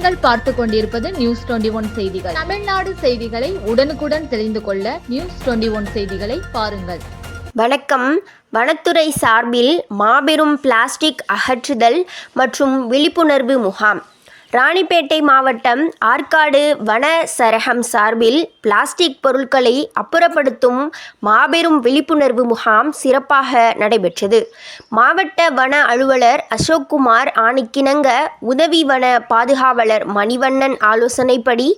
பார்த்து கொண்டிருப்பது news twenty one செய்திகள். தமிழ்நாடு செய்திகளை உடனுக்குடன் தெரிந்து கொள்ள நியூஸ் டுவெண்டி ஒன் செய்திகளை பாருங்கள். வணக்கம். வனத்துறை சார்பில் மாபெரும் பிளாஸ்டிக் அகற்றுதல் மற்றும் விழிப்புணர்வு முகாம். ராணிப்பேட்டை மாவட்டம் ஆற்காடு வன சரகம் சார்பில் பிளாஸ்டிக் பொருட்களை அப்புறப்படுத்தும் மாபெரும் விழிப்புணர்வு முகாம் சிறப்பாக நடைபெற்றது. மாவட்ட வன அலுவலர் அசோக்குமார் ஆணைக்கிணங்க உதவி வன பாதுகாவலர் மணிவண்ணன் ஆலோசனைப்படி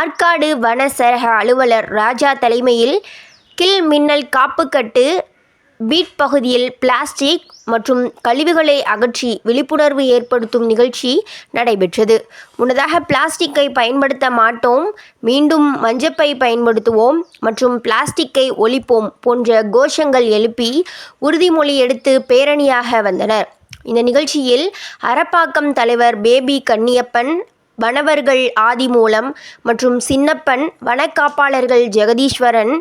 ஆற்காடு வன சரக அலுவலர் ராஜா தலைமையில் கில் மின்னல் காப்புக்கட்டு பீட் பகுதியில் பிளாஸ்டிக் மற்றும் கழிவுகளை அகற்றி விழிப்புணர்வு ஏற்படுத்தும் நிகழ்ச்சி நடைபெற்றது. முன்னதாக பிளாஸ்டிக்கை பயன்படுத்த மாட்டோம் மீண்டும் மஞ்சப்பை பயன்படுத்துவோம் மற்றும் பிளாஸ்டிக்கை ஒழிப்போம் போன்ற கோஷங்கள் எழுப்பி உறுதிமொழி எடுத்து பேரணியாக வந்தனர். இந்த நிகழ்ச்சியில் அரப்பாக்கம் தலைவர் பேபி கன்னியப்பன் வனவர்கள் ஆதிமூலம் மற்றும் சின்னப்பன் வனக்காப்பாளர்கள் ஜெகதீஸ்வரன்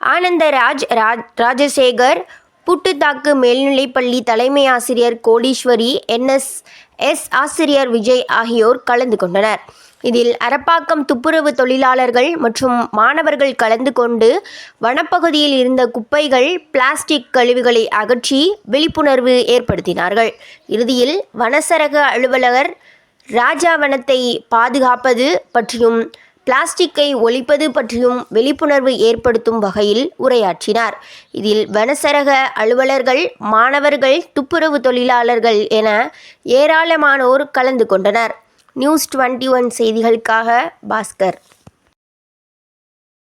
ஆனந்தராஜ் ராஜ் ராஜசேகர் புட்டுத்தாக்கு மேல்நிலைப்பள்ளி தலைமை ஆசிரியர் கோடீஸ்வரி என்எஸ் எஸ் ஆசிரியர் விஜய் ஆகியோர் கலந்து கொண்டனர். இதில் அரப்பாக்கம் துப்புரவு தொழிலாளர்கள் மற்றும் மாணவர்கள் கலந்து கொண்டு வனப்பகுதியில் இருந்த குப்பைகள் பிளாஸ்டிக் கழிவுகளை அகற்றி விழிப்புணர்வு ஏற்படுத்தினார்கள். இறுதியில் வனசரக அலுவலர் ராஜாவனத்தை பாதுகாப்பது பற்றியும் பிளாஸ்டிக்கை ஒழிப்பது பற்றியும் விழிப்புணர்வு ஏற்படுத்தும் வகையில் உரையாற்றினார். இதில் வனசரக அலுவலர்கள் மாணவர்கள் துப்புரவு தொழிலாளர்கள் என ஏராளமானோர் கலந்து கொண்டனர். நியூஸ் டுவெண்ட்டி ஒன் செய்திகளுக்காக பாஸ்கர்.